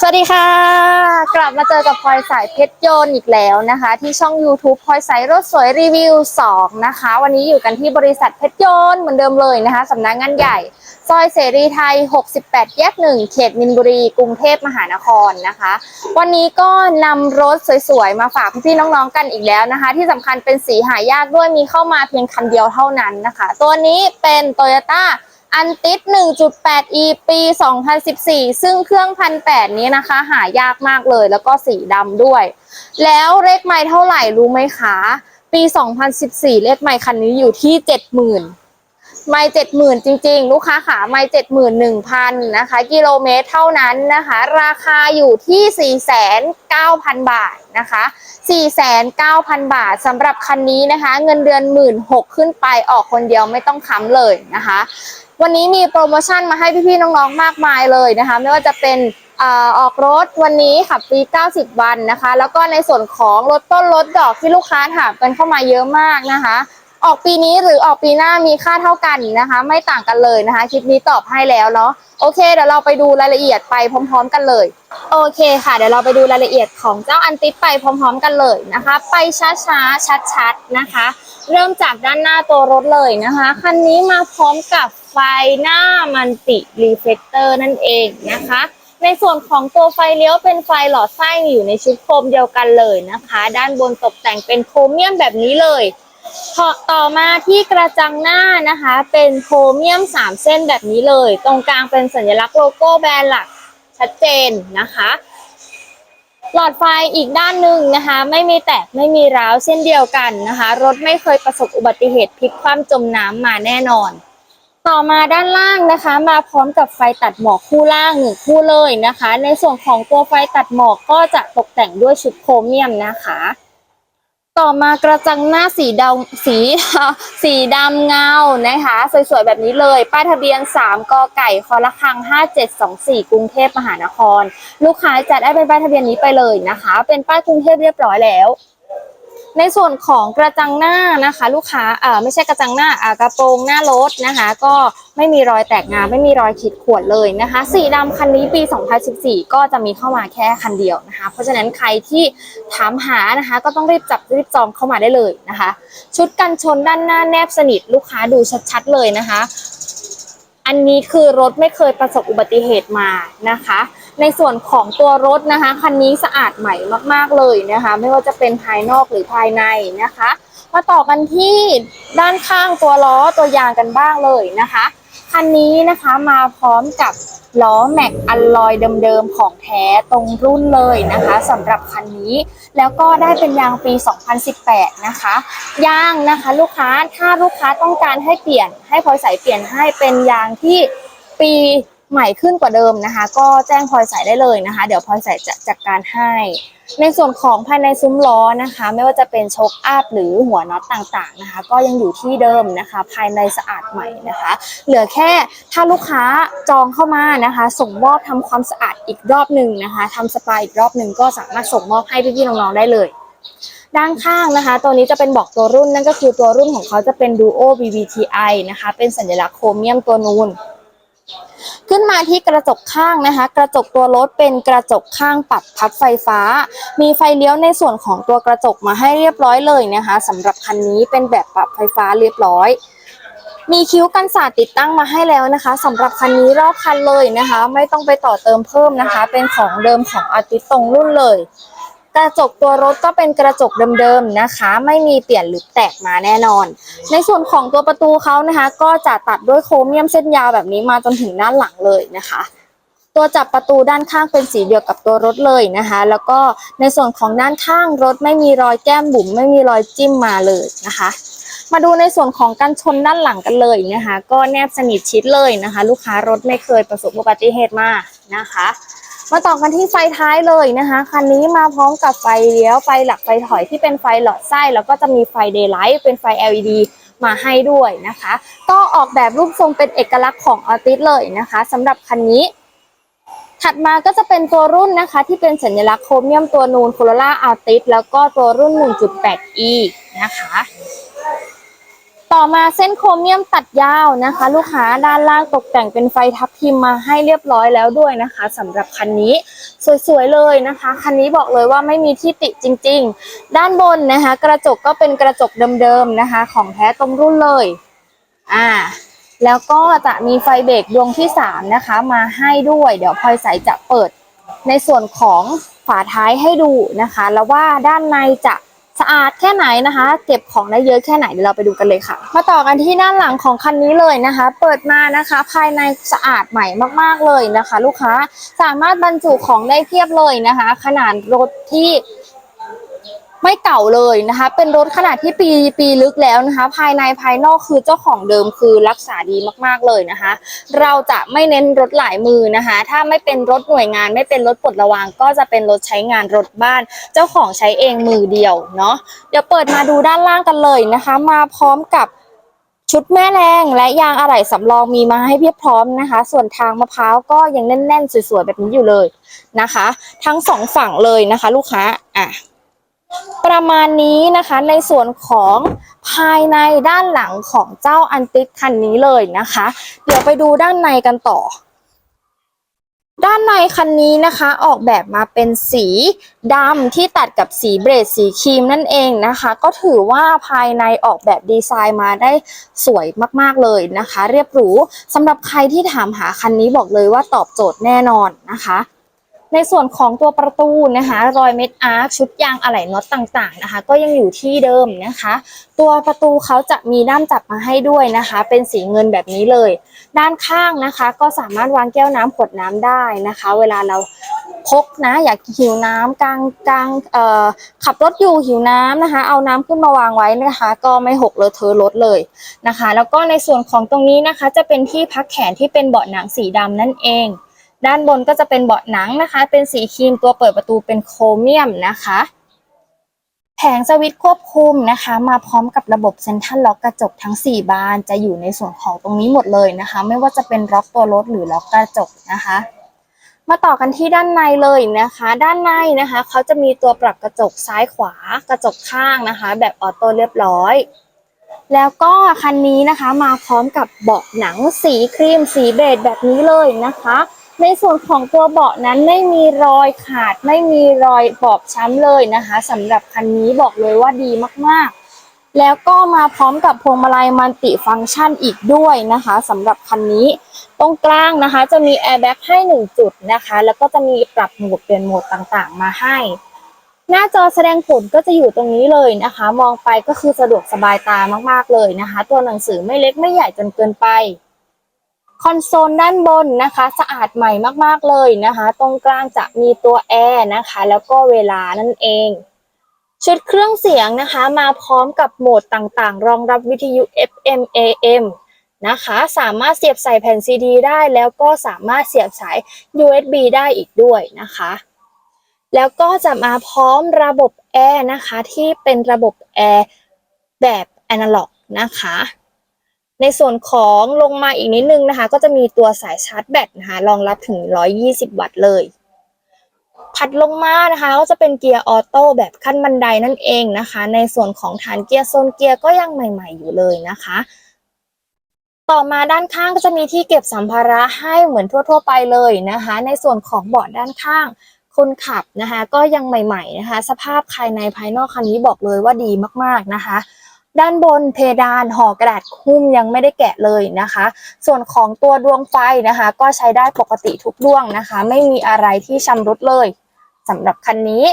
สวัสดีค่ะ กลับมาเจอกับพลอยสายเพชรโยนอีกแล้วนะคะ ที่ช่อง YouTube พลอยสายรถสวยรีวิว 2 นะคะ วันนี้อยู่กันที่บริษัทเพชรโยนเหมือนเดิมเลยนะคะสำนักงานใหญ่ ซอยเสรีไทย 68 แยก 1 เขตมินบุรี กรุงเทพมหานครนะคะ วันนี้ก็นำรถสวยๆ มาฝากพี่ๆน้องๆกันอีกแล้วนะคะ ที่สำคัญเป็นสีหายากด้วยมีเข้ามาเพียงคันเดียวเท่านั้นนะคะ ตัวนี้เป็น Toyota อันติด 1.8e ปี 2014 ซึ่งเครื่องพันแปดนี้นะคะ หายากมากเลยแล้วก็สีดำด้วย แล้วเลขไม่เท่าไหร่รู้ไหมคะ ปี 2014 เลขไม่คันนี้อยู่ที่ 70,000 ไม่เจ็ดหมื่นจริง ๆ ลูกค้าขาไม่เจ็ดหมื่นหนึ่งพันนะคะ กิโลเมตรเท่านั้นนะคะ ราคาอยู่ที่สี่แสนเก้าพันบาทนะคะสี่แสนเก้าพันบาทสำหรับคันนี้นะคะ เงินเดือนหมื่นหกขึ้นไปออกคนเดียวไม่ต้องค้ำเลยนะคะ วันนี้มีโปรโมชั่นมาให้พี่ๆน้องๆมากมายเลยนะคะ ไม่ว่าจะเป็นออกรถวันนี้ขับฟรี 90 วันนะคะ แล้วก็ในส่วนของรถต้นรถดอกที่ลูกค้าถามกันเข้ามาเยอะมากนะคะ ออกปีนี้หรือออกปีหน้ามีค่าเท่ากันนะคะ ไม่ต่างกันเลยนะคะคลิปนี้ตอบให้แล้วเนาะโอเคเดี๋ยวเราไปดูรายละเอียดไปพร้อม ๆ กันเลย โอเคค่ะ เดี๋ยวเราไปดูรายละเอียดของเจ้าอันติไปพร้อม ๆ กันเลยนะคะ ไปช้าๆชัดๆนะคะ เริ่มจากด้านหน้าตัวรถเลยนะคะคันนี้มาพร้อมกับไฟหน้ามันติรีเฟลเตอร์นั่นเองนะคะในส่วนของตัวไฟเลี้ยวเป็นไฟหลอดไส้อยู่ในชุดโครมเดียวกันเลยนะคะ ด้านบนตกแต่งเป็นโครเมียมแบบนี้เลย ต่อมาที่กระจังหน้านะคะ เป็นโครเมียม 3 เส้นแบบนี้เลย ตรงกลางเป็นสัญลักษณ์โลโก้แบรนด์หลักชัดเจนนะคะ หลอดไฟอีกด้านหนึ่งนะคะ ไม่มีแตกไม่มีร้าวเช่นเดียวกันนะคะ รถไม่เคยประสบอุบัติเหตุพลิกคว่ำจมน้ำมาแน่นอน ต่อมาด้านล่างนะคะ มาพร้อมกับไฟตัดหมอกคู่ล่างหนึ่งคู่เลยนะคะ ในส่วนของตัวไฟตัดหมอกก็จะตกแต่งด้วยชุดโครเมียมนะคะ ต่อมากระจังหน้าสีดำสีสีดำเงานะคะ สวยๆ แบบนี้เลย ป้ายทะเบียน 3กไก่คอละคัง 5724 กรุงเทพมหานคร ลูกค้าจะได้เป็นป้ายทะเบียนนี้ไปเลยนะคะ เป็นป้ายกรุงเทพเรียบร้อยแล้ว ในส่วนของกระจังหน้านะคะ ลูกค้าเอ่อไม่ใช่กระจังหน้าอ่ากระโปรงหน้ารถนะคะ ก็ไม่มีรอยแตกงาไม่มีรอยขีดข่วนเลยนะคะ สีดำคันนี้ปี 2014 ก็จะมีเข้ามาแค่คันเดียวนะคะ เพราะฉะนั้นใครที่ถามหานะคะ ก็ต้องรีบจับรีบจองเข้ามาได้เลยนะคะ ชุดกันชนด้านหน้าแนบสนิทลูกค้าดูชัดๆเลยนะคะ อันนี้คือรถไม่เคยประสบอุบัติเหตุมานะคะ ในส่วนของตัวรถนะคะ คันนี้สะอาดใหม่มากๆเลยนะคะ ไม่ว่าจะเป็นภายนอกหรือภายในนะคะ มาต่อกันที่ด้านข้างตัวล้อตัวยางกันบ้างเลยนะคะ คันนี้นะคะมาพร้อมกับล้อแม็กอัลลอยเดิมๆของแท้ตรงรุ่นเลยนะคะสำหรับคันนี้ แล้วก็ได้เป็นยางปี 2018 นะคะยางนะคะลูกค้าถ้าลูกค้าต้องการให้เปลี่ยนให้พลอยใสเปลี่ยนให้เป็นยางที่ปี ใหม่ขึ้นกว่าเดิมนะคะ ก็แจ้งพลอยใส่ได้เลยนะคะ เดี๋ยวพลอยใสจะจัดการให้ ในส่วนของภายในซุ้มล้อนะคะ ไม่ว่าจะเป็นโชคอัพหรือหัวน็อตต่างๆนะคะ ก็ยังอยู่ที่เดิมนะคะ ภายในสะอาดใหม่นะคะ เหลือแค่ถ้าลูกค้าจองเข้ามานะคะ ส่งมอบทำความสะอาดอีกรอบหนึ่งนะคะทำสปาอีกรอบหนึ่งก็สามารถส่งมอบให้พี่ๆน้องๆได้เลยด้านข้างนะคะ ตัวนี้จะเป็นบอกตัวรุ่นนั่นก็คือตัวรุ่นของเขาจะเป็น Duo BBTI นะคะ เป็นสัญลักษณ์โครเมียมตัวนูน ขึ้นมาที่กระจกข้างนะคะ กระจกตัวรถเป็นกระจกข้างปรับพับไฟฟ้า มีไฟเลี้ยวในส่วนของตัวกระจกมาให้เรียบร้อยเลยนะคะสำหรับคันนี้เป็นแบบปรับไฟฟ้าเรียบร้อย มีคิ้วกันสาดติดตั้งมาให้แล้วนะคะสำหรับคันนี้รอบคันเลยนะคะ ไม่ต้องไปต่อเติมเพิ่มนะคะ เป็นของเดิมของอาติตรงรุ่นเลย กระจกตัวรถก็เป็นกระจกเดิมๆนะคะ ไม่มีเปลี่ยนหรือแตกมาแน่นอน ในส่วนของตัวประตูเขานะคะ ก็จะตัดด้วยโครเมียมเส้นยาวแบบนี้มาจนถึงด้านหลังเลยนะคะ ตัวจับประตูด้านข้างเป็นสีเดียวกับตัวรถเลยนะคะ แล้วก็ในส่วนของด้านข้างรถไม่มีรอยแก้มบุ๋มไม่มีรอยจิ้มมาเลยนะคะ มาดูในส่วนของกันชนด้านหลังกันเลยนะคะ ก็แนบสนิทชิดเลยนะคะ ลูกค้ารถไม่เคยประสบอุบัติเหตุมานะคะ มาต่อกันที่ไฟท้ายเลยนะคะ คันนี้มาพร้อมกับไฟเลี้ยว ไฟหลักไฟถอยที่เป็นไฟหลอดไส้แล้วก็จะมีไฟเดย์ไลท์เป็นไฟ LED มาให้ด้วยนะคะ ก็ออกแบบรูปทรงเป็นเอกลักษณ์ของออติสเลยนะคะสำหรับคันนี้ถัดมาก็จะเป็นตัวรุ่นนะคะที่เป็นสัญลักษณ์โครเมียมตัวนูน Corolla Altis แล้วก็ตัวรุ่น 1.8e นะคะ ต่อมาเส้นโครเมียมตัดยาวนะคะ ลูกค้าด้านล่างตกแต่งเป็นไฟทับทิมมาให้เรียบร้อยแล้วด้วยนะคะสำหรับคันนี้สวยๆเลยนะคะ คันนี้บอกเลยว่าไม่มีที่ติจริง ๆ ด้านบนนะคะ กระจกก็เป็นกระจกเดิมๆนะคะ ของแท้ตรงรุ่นเลยอ่าแล้วก็จะมีไฟเบรกดวงที่ 3 นะคะ มาให้ด้วย เดี๋ยวพลอยใสจะเปิดในส่วนของฝาท้ายให้ดูนะคะ แล้วว่าด้านในจะ สะอาดแค่ไหนนะคะ เก็บของได้เยอะแค่ไหนเดี๋ยวเราไปดูกันเลยค่ะ มาต่อกันที่ด้านหลังของคันนี้เลยนะคะ เปิดมานะคะ ภายในสะอาดใหม่มากๆเลยนะคะ ลูกค้าสามารถบรรจุของได้เพียบเลยนะคะ ขนาดรถที่ ไม่เก่าเลยนะคะ เป็นรถขนาดที่ปีปีลึกแล้วนะคะ ภายในภายนอกคือเจ้าของเดิมคือรักษาดีมากๆเลยนะคะ เราจะไม่เน้นรถหลายมือนะคะ ถ้าไม่เป็นรถหน่วยงาน ไม่เป็นรถปลดระวาง ก็จะเป็นรถใช้งานรถบ้าน เจ้าของใช้เองมือเดียวเนาะเดี๋ยวเปิดมาดูด้านล่างกันเลยนะคะ มาพร้อมกับชุดแม่แรงและยางอะไหล่สำรองมีมาให้เพียบพร้อมนะคะ ส่วนทางมะพร้าวก็ยังแน่นๆ สวยๆ แบบนี้อยู่เลยนะคะ ทั้งสองฝั่งเลยนะคะ ลูกค้าอะ ประมาณนี้นะคะในส่วนของภายในด้านหลังของเจ้าอันติสคันนี้เลยนะคะ เดี๋ยวไปดูด้านในกันต่อ ด้านในคันนี้นะคะออกแบบมาเป็นสีดำที่ตัดกับสีเบรดสีครีมนั่นเองนะคะ ก็ถือว่าภายในออกแบบดีไซน์มาได้สวยมากๆเลยนะคะ เรียบหรูสำหรับใครที่ถามหาคันนี้บอกเลยว่าตอบโจทย์แน่นอนนะคะ ในส่วนของตัวประตูนะคะ รอยเม็ดอาร์คชุดยางอะไหล่น็อตต่างๆนะคะ ก็ยังอยู่ที่เดิมนะคะ ตัวประตูเขาจะมีด้ามจับมาให้ด้วยนะคะ เป็นสีเงินแบบนี้เลย ด้านข้างนะคะ ก็สามารถวางแก้วน้ำขวดน้ำได้นะคะ เวลาเราพกนะอยากหิวน้ำกลางกลางเอ่อขับรถอยู่หิวน้ำนะคะ เอาน้ำขึ้นมาวางไว้นะคะ ก็ไม่หกเลอะเทอะรถเลยนะคะ แล้วก็ในส่วนของตรงนี้นะคะ จะเป็นที่พักแขนที่เป็นเบาะหนังสีดำนั่นเอง ด้านบนก็จะเป็นเบาะหนังนะคะ เป็นสีครีมตัวเปิดประตูเป็นโครเมียมนะคะ แผงสวิตช์ควบคุมนะคะ มาพร้อมกับระบบเซ็นทรัลล็อกกระจกทั้ง 4 บานจะอยู่ในส่วนของตรงนี้หมดเลยนะคะ ไม่ว่าจะเป็นล็อกตัวรถหรือล็อกกระจกนะคะ มาต่อกันที่ด้านในเลยนะคะ ด้านในนะคะ เขาจะมีตัวปรับกระจกซ้ายขวา กระจกข้างนะคะ แบบออโต้เรียบร้อยแล้วก็คันนี้นะคะมาพร้อมกับเบาะหนังสีครีมสีเบจแบบนี้เลยนะคะ ในส่วนของตัวเบาะนั้นไม่มีรอยขาด ไม่มีรอยบอบช้ำเลยนะคะสำหรับคันนี้บอกเลยว่าดีมากๆ แล้วก็มาพร้อมกับพวงมาลัยมัลติฟังก์ชันอีกด้วยนะคะสำหรับคันนี้ ตรงกลางนะคะจะมีแอร์แบ็กให้ 1 จุดนะคะ แล้วก็จะมีปรับโหมดเปลี่ยนโหมดต่างๆ มาให้ หน้าจอแสดงผลก็จะอยู่ตรงนี้เลยนะคะ มองไปก็คือสะดวกสบายตามากๆเลยนะคะ ตัวหนังสือไม่เล็กไม่ใหญ่จนเกินไป คอนโซลด้านบนนะคะ สะอาดใหม่มากๆเลยนะคะ ตรงกลางจะมีตัวแอร์นะคะ แล้วก็เวลานั่นเอง ชุดเครื่องเสียงนะคะ มาพร้อมกับโหมดต่างๆ รองรับวิทยุ FM AM นะคะ สามารถเสียบใส่แผ่นซีดีได้ แล้วก็สามารถเสียบสาย USB ได้อีกด้วยนะคะ แล้วก็จะมาพร้อมระบบแอร์นะคะ ที่เป็นระบบแอร์แบบแอนะล็อกนะคะ ในส่วนของลงมาอีกนิดนึงนะคะ ก็จะมีตัวสายชาร์จแบตนะคะรองรับถึง 120 วัตต์เลยถัดลงมานะคะ ก็จะเป็นเกียร์ออโต้แบบขั้นบันไดนั่นเองนะคะ ในส่วนของฐานเกียร์โซนเกียร์ก็ยังใหม่ ๆ อยู่เลยนะคะ ต่อมาด้านข้างก็จะมีที่เก็บสัมภาระให้เหมือนทั่ว ๆ ไปเลยนะคะ ในส่วนของเบาะด้านข้างคนขับนะคะ ก็ยังใหม่ ๆนะคะ สภาพภายในภายนอกคันนี้บอกเลยว่าดีมากๆนะคะ ด้านบนเพดานห่อกระดาษหุ้มยังไม่ได้แกะเลยนะคะ ส่วนของตัวดวงไฟนะคะ ก็ใช้ได้ปกติทุกดวงนะคะ ไม่มีอะไรที่ชำรุดเลยสำหรับคันนี้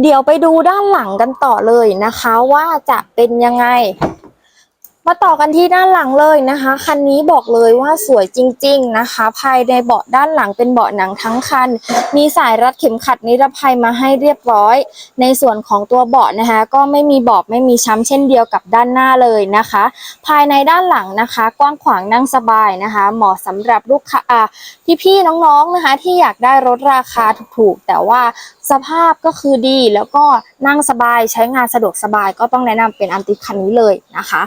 เดี๋ยวไปดูด้านหลังกันต่อเลยนะคะ ว่าจะเป็นยังไง มาต่อกันที่ด้านหลังเลยนะคะ คันนี้บอกเลยว่าสวยจริง ๆนะคะ ภายในเบาะด้านหลังเป็นเบาะหนังทั้งคัน มีสายรัดเข็มขัดนิรภัยมาให้เรียบร้อย ในส่วนของตัวเบาะนะคะ ก็ไม่มีบอบไม่มีช้ำเช่นเดียวกับด้านหน้าเลยนะคะ ภายในด้านหลังนะคะ กว้างขวางนั่งสบายนะคะ เหมาะสำหรับลูกค้าอ่พี่ๆน้องๆนะคะ ที่อยากได้รถราคาถูกๆแต่ว่าสภาพก็คือดีแล้วก็นั่งสบายใช้งานสะดวกสบายก็ต้องแนะนำเป็นอันติคันนี้เลยนะคะ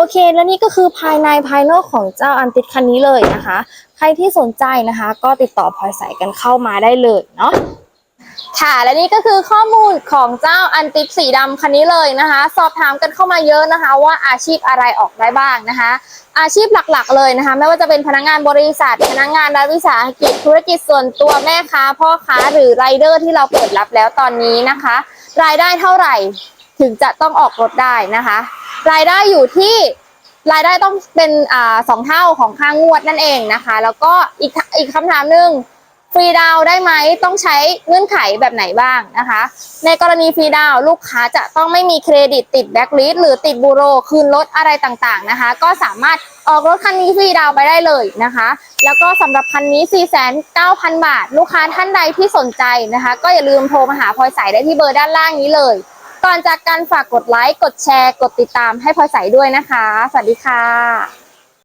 โอเค และนี่ก็คือภายในภายนอกของเจ้าอันติดคันนี้เลยนะคะ ใครที่สนใจนะคะ ก็ติดต่อพลอยใสกันเข้ามาได้เลยเนาะค่ะและนี่ก็คือข้อมูลของเจ้าอันติกสีดำคันนี้เลยนะคะ สอบถามกันเข้ามาเยอะนะคะ ว่าอาชีพอะไรออกได้บ้างนะคะ อาชีพหลักๆเลยนะคะ ไม่ว่าจะเป็นพนักงานบริษัท พนักงานรัฐวิสาหกิจธุรกิจส่วนตัวแม่ค้าพ่อค้าหรือไรเดอร์ที่เราเปิดรับแล้วตอนนี้นะคะ รายได้เท่าไหร่ถึงจะต้องออกรถได้นะคะ รายได้อยู่ที่รายได้ต้องเป็นอ่าสองเท่าของค่างวดนั่นเองนะคะ แล้วก็อีกอีกคำถามหนึ่งฟรีดาวได้ไหมต้องใช้เงื่อนไขแบบไหนบ้างนะคะ ในกรณีฟรีดาวลูกค้าจะต้องไม่มีเครดิตติดแบ็กลิสหรือติดบูโร คืนรถอะไรต่างๆนะคะ ก็สามารถออกรถคันนี้ฟรีดาวไปได้เลยนะคะ แล้วก็สำหรับคันนี้ 4,900 บาท ลูกค้าท่านใดที่สนใจนะคะ ก็อย่าลืมโทรมาหาพลอยใสได้ที่เบอร์ด้านล่างนี้เลย ก่อนจากการฝากกดไลค์ กดแชร์ กดติดตามให้พลอยใสด้วยนะคะ สวัสดีค่ะ